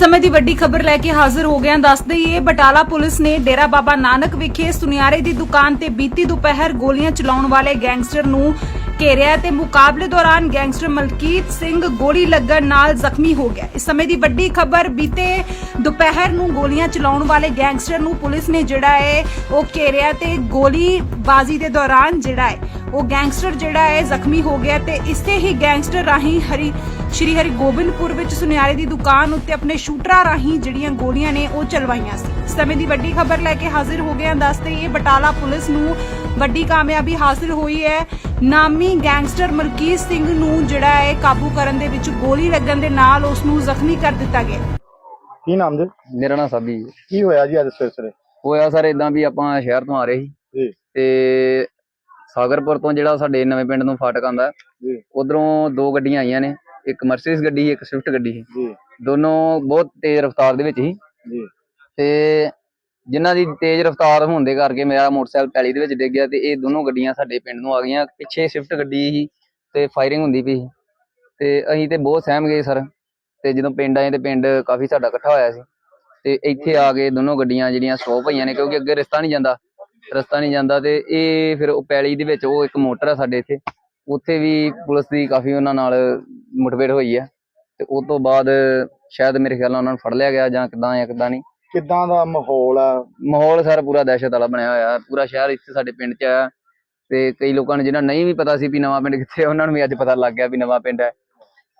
ਸਮੇਂ ਦੀ ਵੱਡੀ ਖਬਰ ਲੈ ਕੇ ਹਾਜ਼ਰ ਹੋ ਗਏ ਹਾਂ। ਦੱਸ ਦਈਏ, ਬਟਾਲਾ ਪੁਲਿਸ ਨੇ ਡੇਰਾ ਬਾਬਾ ਨਾਨਕ ਵਿਖੇ ਸੁਨਿਆਰੇ ਦੀ ਦੁਕਾਨ ਤੇ ਬੀਤੀ ਦੁਪਹਿਰ ਗੋਲੀਆਂ ਚਲਾਉਣ ਵਾਲੇ ਗੈਂਗਸਟਰ ਨੂੰ ਘੇਰਿਆ ਤੇ ਮੁਕਾਬਲੇ ਦੌਰਾਨ ਗੈਂਗਸਟਰ ਮਲਕੀਤ ਸਿੰਘ ਗੋਲੀ ਲੱਗਣ ਨਾਲ ਜ਼ਖਮੀ ਹੋ ਗਿਆ। ਇਸ ਸਮੇਂ ਦੀ ਵੱਡੀ ਖਬਰ, ਬੀਤੇ ਦੁਪਹਿਰ ਨੂੰ ਗੋਲੀਆਂ ਚਲਾਉਣ ਵਾਲੇ ਗੈਂਗਸਟਰ ਨੂੰ ਪੁਲਿਸ ਨੇ ਜਿਹੜਾ ਹੈ, ਉਹ ਘੇਰਿਆ ਤੇ ਗੋਲੀ ਬਾਜ਼ੀ ਦੇ ਦੌਰਾਨ ਜਿਹੜਾ ਹੈ, ਉਹ ਗੈਂਗਸਟਰ ਜਿਹੜਾ ਹੈ, ਜ਼ਖਮੀ ਹੋ ਗਿਆ ਤੇ ਇਸੇ ਹੀ ਗੈਂਗਸਟਰ ਰਾਹੀਂ ਹਰੀ ਸ਼੍ਰੀ ਹਰਿਗੋਬਿੰਦਪੁਰ ਵਿੱਚ ਸੁਨਿਆਰੇ ਦੀ ਦੁਕਾਨ ਉੱਤੇ ਆਪਣੇ ਸ਼ੂਟਰਾਂ ਰਾਹੀਂ ਜਿਹੜੀਆਂ ਗੋਲੀਆਂ ਨੇ ਉਹ ਚਲਵਾਈਆਂ ਸੀ। ਸਮੇਂ ਦੀ ਵੱਡੀ ਖਬਰ ਲੈ ਕੇ ਹਾਜ਼ਰ ਹੋ ਗਏ ਹਾਂ ਦੱਸਦੇ ਇਹ ਬਟਾਲਾ ਪੁਲਿਸ ਨੂੰ ਵੱਡੀ ਕਾਮਯਾਬੀ ਹਾਸਲ ਹੋਈ ਹੈ। ਨਾਮੀ ਗੈਂਗਸਟਰ ਮਲਕੀਤ ਸਿੰਘ ਨੂੰ ਜਿਹੜਾ ਹੈ ਕਾਬੂ ਕਰਨ ਦੇ ਵਿੱਚ ਗੋਲੀ ਲੱਗਣ ਦੇ ਨਾਲ ਉਸ ਨੂੰ ਜ਼ਖਮੀ ਕਰ ਦਿੱਤਾ ਗਿਆ। ਕੀ ਨਾਮ ਜੀ? ਮੇਰਾ ਨਾਮ ਸਾਬੀ ਹੈ। ਕੀ ਹੋਇਆ ਜੀ ਅੱਜ ਸਵੇਰੇ ਸਵੇਰੇ ਹੋਇਆ ਸਰ ਇਦਾਂ ਵੀ ਆਪਾਂ ਸ਼ਹਿਰ ਤੋਂ ਆ ਰਹੇ ਸੀ। ਜੀ। ਤੇ ਸਾਗਰਪੁਰ ਤੋਂ ਜਿਹੜਾ ਸਾਡੇ ਨਵੇਂ ਪਿੰਡ ਨੂੰ ਫਾਟਕ ਆਂਦਾ ਜੀ। ਉਧਰੋਂ ਦੋ ਗੱਡੀਆਂ ਆਈਆਂ ਨੇ। ਇੱਕ ਮਰਸੀਡੀਜ਼ ਗੱਡੀ ਸੀ ਇੱਕ ਸਵਿਫਟ ਗੱਡੀ ਸੀ। ਜੀ। ਦੋਨੋਂ ਬਹੁਤ ਤੇਜ਼ ਰਫ਼ਤਾਰ ਦੇ ਵਿੱਚ ਸੀ। ਜੀ। ਤੇ ਜਿਨ੍ਹਾਂ ਦੀ ਤੇਜ਼ ਰਫ਼ਤਾਰ ਹੋਣ ਦੇ ਕਰਕੇ ਮੇਰਾ ਮੋਟਰਸਾਈਕਲ ਪੈਲੀ ਦੇ ਵਿੱਚ ਡਿੱਗ ਗਿਆ ਤੇ ਇਹ ਦੋਨੋਂ ਗੱਡੀਆਂ ਸਾਡੇ ਪਿੰਡ ਨੂੰ ਆ ਗਈਆਂ। ਪਿੱਛੇ ਸਵਿਫਟ ਗੱਡੀ ਸੀ ਤੇ ਫਾਇਰਿੰਗ ਹੁੰਦੀ ਪਈ ਸੀ। ਤੇ ਅਸੀਂ ਤੇ ਬਹੁਤ ਸਹਿਮ ਗਏ ਸਰ। ਤੇ ਜਦੋਂ ਪਿੰਡ ਆਏ ਤੇ ਪਿੰਡ ਕਾਫੀ ਸਾਡਾ ਇਕੱਠਾ ਹੋਇਆ ਸੀ। ਤੇ ਇੱਥੇ ਆ ਕੇ ਦੋਨੋਂ ਗੱਡੀਆਂ ਜਿਹੜੀਆਂ ਸਟਾਪ ਹੋਈਆਂ ਨੇ ਕਿਉਂਕਿ ਅੱਗੇ ਰਸਤਾ ਨਹੀਂ ਜਾਂਦਾ। ਰਸਤਾ ਨਹੀਂ ਜਾਂਦਾ ਤੇ ਇਹ ਫਿਰ ਉਹ ਪੈਲੀ ਦੇ ਵਿੱਚ ਉਹ ਇੱਕ ਮੋਟਰ ਆ ਸਾਡੇ ਇੱਥੇ। ਉੱਥੇ ਵੀ ਪੁਲਿਸ ਦੀ ਕਾਫੀ ਉਹਨਾਂ ਨਾਲ ਮੁਠਭੇੜ ਹੋਈ ਹੈ ਤੇ ਉਸ ਤੋਂ ਬਾਅਦ ਸ਼ਾਇਦ ਮੇਰੇ ਖਿਆਲ ਨਾਲ ਉਹਨਾਂ ਨੂੰ ਫੜ ਲਿਆ ਗਿਆ ਜਾਂ ਕਿਦਾਂ ਜਾਂ ਕਿਦਾਂ ਨਹੀਂ। ਕਿੱਦਾਂ ਦਾ ਮਾਹੌਲ ਆ? ਮਾਹੌਲ ਸਰ ਪੂਰਾ ਦਹਿਸ਼ਤ ਵਾਲਾ ਬਣਿਆ ਹੋਇਆ। ਪੂਰਾ ਸ਼ਹਿਰ ਇੱਥੇ ਸਾਡੇ ਪਿੰਡ 'ਚ ਆ। ਤੇ ਕਈ ਲੋਕਾਂ ਨੂੰ ਜਿਹਨਾਂ ਨਹੀਂ ਵੀ ਪਤਾ ਸੀ ਵੀ ਨਵਾਂ ਪਿੰਡ ਕਿੱਥੇ ਆ, ਉਹਨਾਂ ਨੂੰ ਵੀ ਅੱਜ ਪਤਾ ਲੱਗ ਗਿਆ ਵੀ ਨਵਾਂ ਪਿੰਡ ਹੈ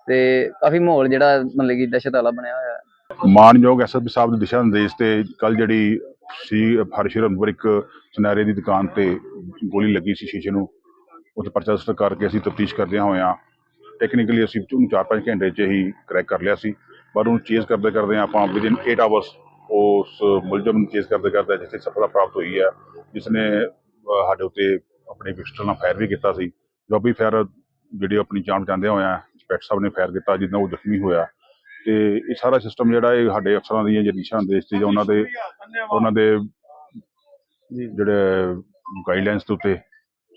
ਤੇ ਕਾਫੀ ਮਾਹੌਲ ਜਿਹੜਾ ਮਤਲਬ ਕਿ ਦਹਿਸ਼ਤ ਵਾਲਾ ਬਣਿਆ ਹੋਇਆ। ਮਾਨਯੋਗ ਐਸਐਸਪੀ ਸਾਹਿਬ ਦੇ ਦਿਸ਼ਾ ਨਿਰਦੇਸ਼ ਤੇ ਕੱਲ ਜਿਹੜੀ ਸੀ ਹਰਸ਼ਿਰਨਪੁਰ ਇੱਕ ਸੁਨਹਿਰੇ ਦੀ ਦੁਕਾਨ ਤੇ ਗੋਲੀ ਲੱਗੀ ਸੀ ਸ਼ੀਸ਼ੇ ਨੂੰ। ਉੱਥੇ ਪਰਚਾ ਰਜਿਸਟਰ ਕਰਕੇ ਅਸੀਂ ਤਫਤੀਸ਼ ਕਰਦਿਆਂ ਹੋਇਆਂ ਟੈਕਨੀਕਲੀ ਅਸੀਂ ਉਹਨੂੰ 4-5 ਘੰਟੇ 'ਚ ਹੀ ਕਰੈਕ ਕਰ ਲਿਆ ਸੀ। ਪਰ ਉਹਨੂੰ ਚੇਜ਼ ਕਰਦੇ ਕਰਦੇ ਆਪਾਂ ਵਿਦਿਨ 8 ਆਵਰਸ ਉਸ ਮੁਲਜ਼ਮ ਨੂੰ ਚੇਜ਼ ਕਰਦੇ ਕਰਦੇ ਜਿੱਥੇ ਸਫਲਤਾ ਪ੍ਰਾਪਤ ਹੋਈ ਹੈ ਜਿਸ ਨੇ ਸਾਡੇ ਉੱਤੇ ਆਪਣੇ ਪਿਸਟਲ ਨਾਲ ਫਾਇਰ ਵੀ ਕੀਤਾ ਸੀ। ਜਵਾਬੀ ਫਾਇਰ ਜਿਹੜੀ ਆਪਣੀ ਜਾਨ ਬਚਾਉਂਦਿਆਂ ਹੋਇਆਂ ਇੰਸਪੈਕਟਰ ਸਾਹਿਬ ਨੇ ਫਾਇਰ ਕੀਤਾ ਜਿਸ ਨਾਲ ਉਹ ਜ਼ਖਮੀ ਹੋਇਆ। ਤੇ ਇਹ ਸਾਰਾ ਸਿਸਟਮ ਜਿਹੜਾ ਇਹ ਸਾਡੇ ਅਫਸਰਾਂ ਦੀਆਂ ਜਿਹੜੀ ਦਿਸ਼ਾ ਨਿਰਦੇਸ਼ ਸੀ ਜਾਂ ਉਹਨਾਂ ਦੇ ਉਹਨਾਂ ਦੇ ਜਿਹੜੇ ਗਾਈਡਲਾਈਨਸ ਦੇ ਉੱਤੇ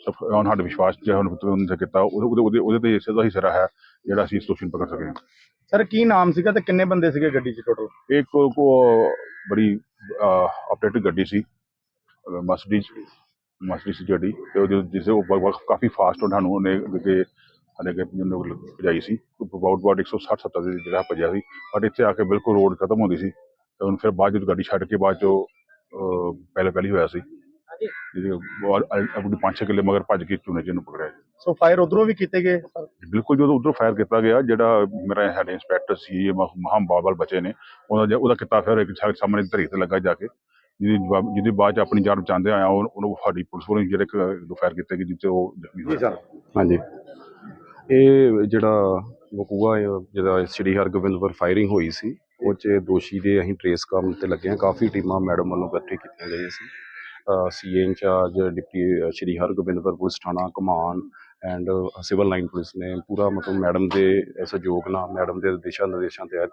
ਉਹਨਾਂ ਸਾਡੇ ਵਿਸ਼ਵਾਸ ਜਿਹੜਾ ਉੱਤੇ ਉਹਨਾਂ ਨੇ ਕੀਤਾ ਉਹਦੇ ਉਹਦੇ- ਉਹਦੇ ਤੇ ਇਸੇ ਦਾ ਹੀ ਸਿਰਾ ਹੈ ਜਿਹੜਾ ਅਸੀਂ ਇਸ ਦੋਸ਼ੀ ਨੂੰ ਪਕੜ ਸਕੇ ਹਾਂ। ਸਰ ਕੀ ਨਾਮ ਸੀਗਾ ਤੇ ਕਿੰਨੇ ਬੰਦੇ ਸੀਗੇ ਗੱਡੀ 'ਚ ਟੋਟਲ ਇੱਕ ਕੋ ਬੜੀ ਅਪਡੇਟਡ ਗੱਡੀ ਸੀ ਮਸਡੀਜ ਮਸਡੀਜ ਗੱਡੀ ਤੇ ਉਹਦੇ ਜਿਸੇ ਉਹ ਕਾਫੀ ਫਾਸਟ ਉਹਨਾਂ ਨੂੰ ਉਹਨੇ ਅੱਗੇ ਸਾਡੇ ਅੱਗੇ ਜਿਹਨੂੰ ਭਜਾਈ ਸੀ। ਅਬਾਊਟ ਬਾਊਟ 160 70 ਦੇ ਜਿਹੜਾ ਭਜਿਆ ਸੀ ਬਟ ਇੱਥੇ ਆ ਕੇ ਬਿਲਕੁਲ ਰੋਡ ਖਤਮ ਹੁੰਦੀ ਸੀ ਤੇ ਹੁਣ ਫਿਰ ਬਾਅਦ ਜਦੋਂ ਗੱਡੀ ਛੱਡ ਕੇ ਬਾਅਦ ਚੋਂ ਪਹਿਲੇ ਪਹਿਲੀ ਹੋਇਆ ਸੀ। ਜਿਹਦੇ ਪੰਜ ਛੇ ਕਿੱਲੇ ਮਗਰ ਭੱਜ ਕੇ ਚੂਨੇ ਜੀ ਨੂੰ ਪਕੜਿਆ ਸੋ ਫਾਇਰ ਉਧਰੋਂ ਵੀ ਕੀਤੇ ਗਏ? ਸਰ ਬਿਲਕੁਲ ਜਦੋਂ ਉਧਰੋਂ ਫਾਇਰ ਕੀਤਾ ਗਿਆ। ਜਿਹੜਾ ਮੇਰਾ ਸਾਡੇ ਇੰਸਪੈਕਟਰ ਸੀ ਇਹ ਮਹਾਮ ਬਾਬਲ ਬਚੇ ਨੇ। ਉਹਦਾ ਜ- ਉਹਦਾ ਕੀਤਾ ਫਿਰ ਇੱਕ ਸਾਹਮਣੇ ਧਰੀ ਤੇ ਲੱਗਾ ਜਾ ਕੇ। ਜਿਹਦੀ ਜਿਹਦੀ ਬਾਅਦ ਚ ਆਪਣੀ ਜਾਨ ਬਚਾਉਂਦੇ ਆਇਆ ਉਹ- ਉਹਨੂੰ ਸਾਡੀ ਪੁਲਿਸ ਵੱਲੋਂ ਜਿਹੜੇ ਫਾਇਰ ਕੀਤੇ ਗਏ ਜਿੱਥੇ ਉਹ ਜ਼ਖਮੀ ਜੀ ਸਰ। ਹਾਂਜੀ। ਇਹ ਜਿਹੜਾ ਵਕੂਆ ਹੈ, ਜਿਹਦਾ ਸ੍ਰੀ ਹਰਗੋਬਿੰਦਪੁਰ ਫਾਇਰਿੰਗ ਹੋਈ ਸੀ ਉਹ 'ਚ ਦੋਸ਼ੀ ਦੇ ਅਸੀਂ ਟਰੇਸ ਕਰਨ ਤੇ ਲੱਗੇ ਹਾਂ। ਕਾਫੀ ਟੀਮਾਂ ਮੈਡਮ ਵੱਲੋਂ ਇਕੱਠੇ ਕੀਤੀਆਂ ਗਈਆਂ ਸੀ। C A incharge, deputy Shri Hargobindpur police ਥਾਣਾ ਕਮਾਨ ਐਂਡ ਸਿਵਲ ਲਾਈਨ ਪੁਲਿਸ ਨੇ ਪੂਰਾ ਮਤਲਬ ਮੈਡਮ ਦੇ ਸਹਿਯੋਗ ਨਾਲ ਮੈਡਮ ਦੇ ਦਿਸ਼ਾ ਨਿਰਦੇਸ਼ਾਂ ਤਹਿਤ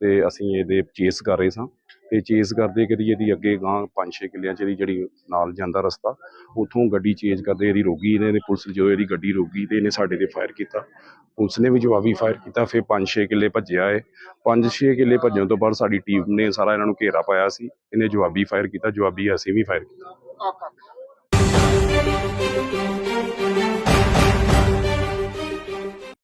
ਤੇ ਅਸੀਂ ਇਹਦੇ ਚੇਸ ਕਰ ਰਹੇ ਸਾਂ। ਤੇ ਚੇਸ ਕਰਦੇ ਕਦੀ ਇਹਦੀ ਅੱਗੇ ਗਾਂ 5-6 ਕਿੱਲਿਆਂ 'ਚ ਇਹਦੀ ਜਿਹੜੀ ਨਾਲ ਜਾਂਦਾ ਰਸਤਾ, ਉਥੋਂ ਗੱਡੀ ਚੇਂਜ ਕਰਦੇ, ਇਹਦੀ ਰੋਗੀ ਇਹਨੇ ਪੁਲਿਸ ਜਦੋਂ ਇਹਦੀ ਗੱਡੀ ਰੋਗੀ ਤੇ ਇਹਨੇ ਸਾਡੇ ਤੇ ਫਾਇਰ ਕੀਤਾ। ਪੁਲਿਸ ਨੇ ਵੀ ਜਵਾਬੀ ਫਾਇਰ ਕੀਤਾ, ਫਿਰ 5-6 ਕਿੱਲੇ ਭੱਜਿਆ ਏ 5-6 ਕਿੱਲੇ ਭੱਜਣ ਤੋਂ ਬਾਅਦ ਸਾਡੀ ਟੀਮ ਨੇ ਸਾਰਾ ਇਹਨਾਂ ਨੂੰ ਘੇਰਾ ਪਾਇਆ ਸੀ। ਇਹਨੇ ਜਵਾਬੀ ਫਾਇਰ ਕੀਤਾ, ਜਵਾਬੀ ਅਸੀਂ ਵੀ ਫਾਇਰ ਕੀਤਾ।